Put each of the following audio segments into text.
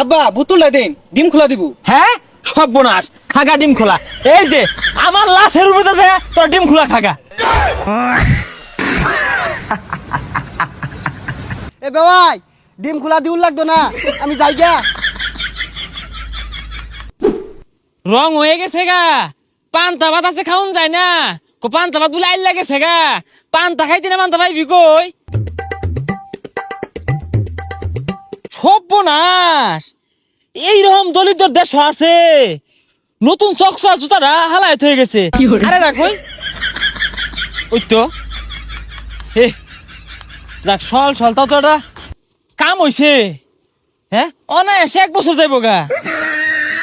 আব্বা বুতুলটা দিন ডিম খোলা দিব। হ্যাঁ? সব বোনাস খাগা ডিম খোলা। এই যে আমার লাশের উপরে আছে তোর ডিম খোলা খাগা। এ বেওয়াই ডিম খোলা দিউল লাগতো না আমি যাই গা। রং হয়ে গেছে গা। পান্তা ভাত আছে খাওন যায় না। কো পান্তা ভাত বলে আইল লাগেছে গা। পান্তা খাইতে না পান্তা পাইবি কই? সর্বনাশ। এইরকম দলিতর দেশ আছে নতুন চকসা জুতারা হালায় হয়ে গেছে। আরে রাখই ওই তো। হে দেখ সল সল তাও তো এটা কাম হইছে। হ্যাঁ অনায়াসে এক বছর যাইব গা।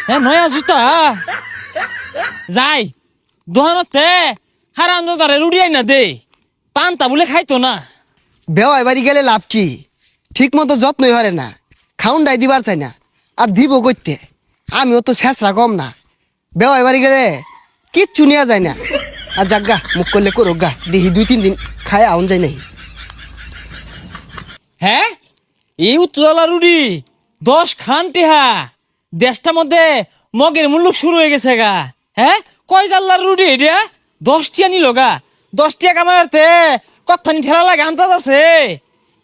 হ্যাঁ নয়া জুতা। যাই দোকানতে হারান দাদারে রুড়িয়াই না দে। পান্তা বলে খাইতো না। বেওয়াই বাড়ি গেলে লাভ কি? ঠিক মতো যত্নই হরে না। খাউন ডাই দিবার চাই না। আর দিব করতে আমিও তো শেষরা কম না। বেওয়াই বাড়ি গেলে কিচ্ছু নেওয়া যায় না। আর যাক গা, মুখ করলে করুক গা। দেখি দুই তিন দিন খায় আউন যায় নাই। হ্যাঁ? এই উত্তলা রুড়ি, দশ খান টেহা। দেশটার মধ্যে মগের মূল্য শুরু হয়ে গেছে গা। হ্যাঁ? কয় জাল্লার রুড়ি এটা দশটিয়া নিল গা। দশ দশটিয়া কামাতে কথানি ঠেলা লাগে আন্দাজ আছে?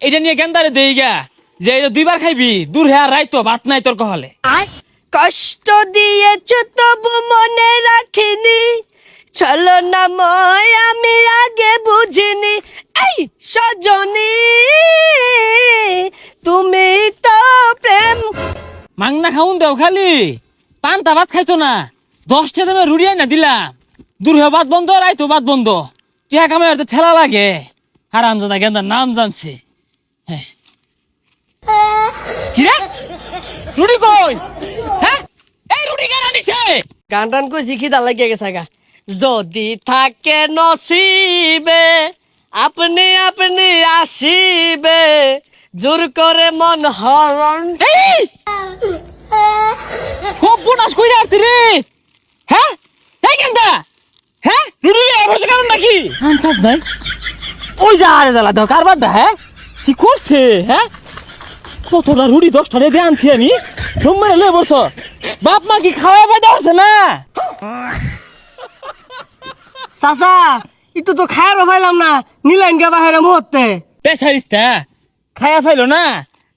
এটা নিয়ে গেন্দারে দেই গা। যে এটা দুইবার খাইবি দূর হ্যাঁ রাইতো ভাত নাই তোর কহলে। কষ্ট দিয়েছ তবু মনে রাখিনি চলো না ময় আমি আগে বুঝিনি এই সজনী তুমি তো প্রেম মাংনা খাউন দেও খালি। পান্তা ভাত খাইতো না? দশটা দামে রুড়িয়াই না দিলাম দূর হয়ে ভাত বন্ধ রাইতো ভাত বন্ধ। টিয়া কামে আর ঠেলা লাগে। হারাম জানা গেন্দার নাম জানছে। হ্যাঁ। কিরে রুড়ি কই? হ্যাঁ? এই রুড়ি কেন নিছে গান টান কই শিখি দা লাগিয়ে গেছে গা? যদি থাকে নসিবে আপনি আপনি আসিবে জোর করে মন হরণ খুব বোনাস কই আসছি রে হ্যাঁ এই গেন্দা হ্যাঁ রুড়ি এবার কারণ নাকি? আন্তাজ নাই ওই যা আরে দালা দাও কারবার দা হ্যাঁ কি করছে হ্যাঁ কতটা রুড়ি দশটা রেঁধে আনছি আমি? নম্বরে লয়ে বলছ বাপ মা কি খাওয়া পাইতে পারছে না? চাচা একটু তো খায়ারও পাইলাম না নিলাইন গা বাহিরে মুহূর্তে। পেশারিস্তা খাওয়া ফাইলো না?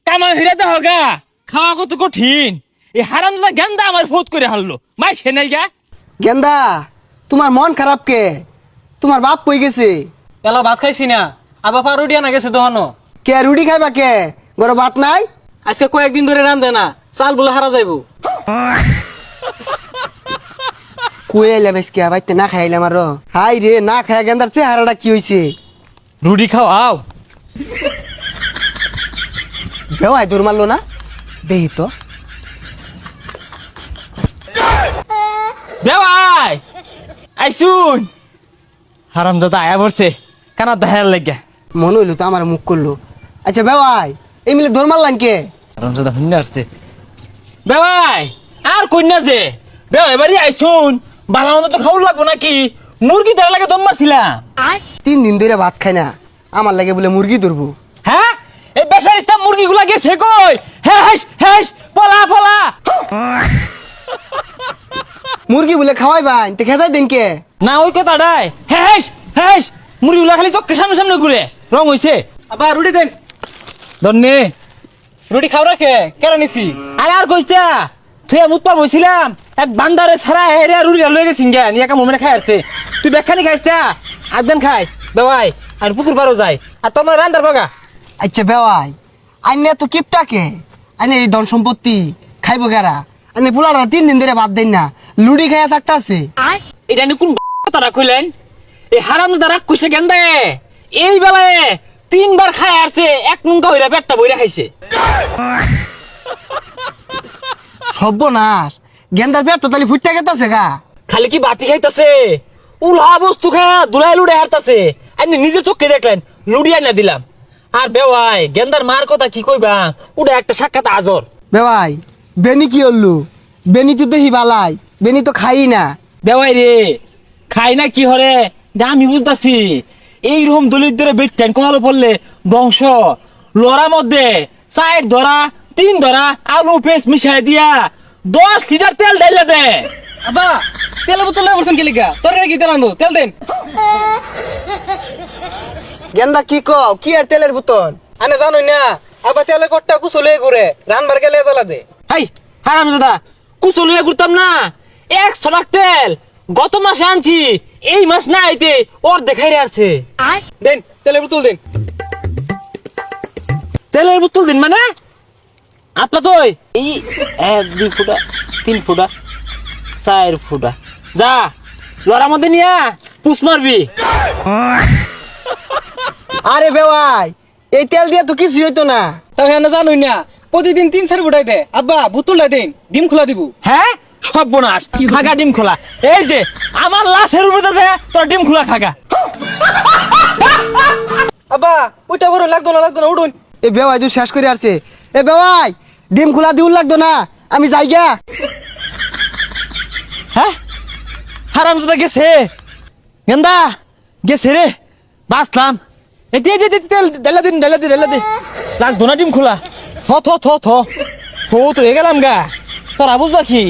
কামা হিরা দেহ গা। খাওয়া কত কঠিন। এই হারাম দাদা গেন্দা আমার ফোত করে হারলো। মাই সে নাই গা। গেন্দা তোমার মন খারাপ কে? তোমার বাপ কই গেছে? এলা ভাত খাইছি না আবার পা রুটি আনা গেছে দোহানো। কে রুটি খাইবা কে? গরো ভাত নাই? আজকে কয়েকদিন ধরে রান্ধে না চাল বলে হারা যাইব। কই আইলা বেশকে বাইতে না খাইলাম আর। হাই রে না খাইয়া গেন্দার চেহারাটা কি হইছে? রুটি খাওয়াও বেওয়াই দূর মারলো না? দেহি তো। বেওয়াই আইসুন হারাম দাদা আয়া পড়ছে। কানা দেখার লাগে মনে হইল তো আমার মুখ করল। আচ্ছা বেওয়াই এই মিলে দৌড় মারলাম কে? দাদা শুনে আসছে। বেওয়াই আর কন্যা যে? বেওয়াই বাড়ি আইসুন বালা মতো তো খাওয়ার লাগবো নাকি? মুরগি ধরা লাগে দম মারছিলাম। তিন দিন ধরে ভাত খাই না। আমার লাগে বলে মুরগি ধরবো। হ্যাঁ? এই বেসারিস্তা মুরগিগুলা গেছে কই? হেস হেস পলা পলা। মুরগি বলে খাওয়াই ভাই তো খেতাই দিন কে? না ওই কথাটাই। হেস হেস মুরগিগুলা খালি চক্কের সামনে সামনে ঘুরে। রং হইছে। আবার রুটি দেন। ধন্যে রুটি খাও রাখে কেন নিছি? আরে আর কইস্তা তুই মুত পার বইছিলাম এক বান্দারে ছাড়া হেরে আর উড়িয়া লয়ে গেছিন গা নিয়ে কাম খাই আসছে তুই বেখানি খাইস্তা একদিন খাই বেওয়াই আর পুকুর পারও যাই। আর তোমার রান্দার বাগা? আচ্ছা বেওয়াই আইনে তো কিপটাকে আইনে এই ধন সম্পত্তি খাইবো গেরা আইনে পোলারা তিন দিন ধরে ভাত দেন না লুডি খাইয়া থাকতাছে। এটা নি কোন তারা কইলেন? এই হারাম দ্বারা কইছে গেন্দা এই বেলায় তিনবার খাই আসছে এক নুঙ্কা হইরা পেটটা বইরা খাইছে। সর্বনাশ। গেন্দার পেট তো তালি ফুটতে গেতাছে গা। খালি কি বাতি খাইতাছে? উলহা বস্তু খায়া দুলাই লুড়ে হারতাছে। আপনি নিজে চোখে দেখলেন লুড়িয়া না দিলাম। আর বেওয়াই গেন্দার মার কথা কি কইবা? ওটা একটা সাক্ষাৎ আজর। বেওয়াই বেনি কি হল্লু? বেনি তো দেহি বালাই বেনি তো খাই না। বেওয়াই রে খাই না কি হরে? দে আমি বুঝতাছি। এইরকম দলিত ধরে বেটতেন কহালো পড়লে বংশ লড়া মধ্যে চায়ের ধরা তিন ধরা আলু পেস্ট মিশাই দিয়া দশ লিটার তেল ঢাইলে দে। আব্বা তেল বোতল লয়ে বলছেন কি লিগা তোর কি তেল আনব? তেল দেন। গেন্দা কি কও? কি আর তেলের বোতল? আনে জানোই না আব্বা তেলে কট্টা কুচলে ঘুরে রানবার গেলে জ্বালা দে। হাই হারাম দাদা কুচলিয়ে ঘুরতাম না একশো লাখ তেল। গত মাসে আনছি এই মাস না আইতে ওর দেখাই আসছে। দেন তেলের বোতল দেন। তেলের বোতল দিন মানে? আপনার তো এই এক দুই ফুটা তিন ফুটা চার ফুটা। যা লড়ার মধ্যে নিয়া পুষ মারবি। আরে বেওয়াই এই তেল দিয়ে তো কিছুই হইতো না। তাও হ্যাঁ জানোই না প্রতিদিন তিন চার ফুটাই দে। আব্বা বোতলটা দেন ডিম খোলা দিব। হ্যাঁ? সব বোনাস। খাগা ডিম খোলা। এই যে আমার লাশের উপরে যে তোর ডিম খোলা খাগা। আব্বা ওইটা বড় লাগতো না লাগতো না উঠুন। এ বেওয়াই তো শেষ করে আসছে। এ বেওয়াই ডিম খোলা দিউল লাগতো না আমি যাই গা হ্যাঁ? হারাম দাদা গেছে। গেন্দা গেছে রে। বাঁচলাম। এ দিয়ে দিয়ে দিয়ে তেল ডালা দিন ডালা দি ডালা দি। লাগতো না ডিম খোলা। থ থ থ থ। হো তো গেলাম গা। তোরা বুঝবা কি?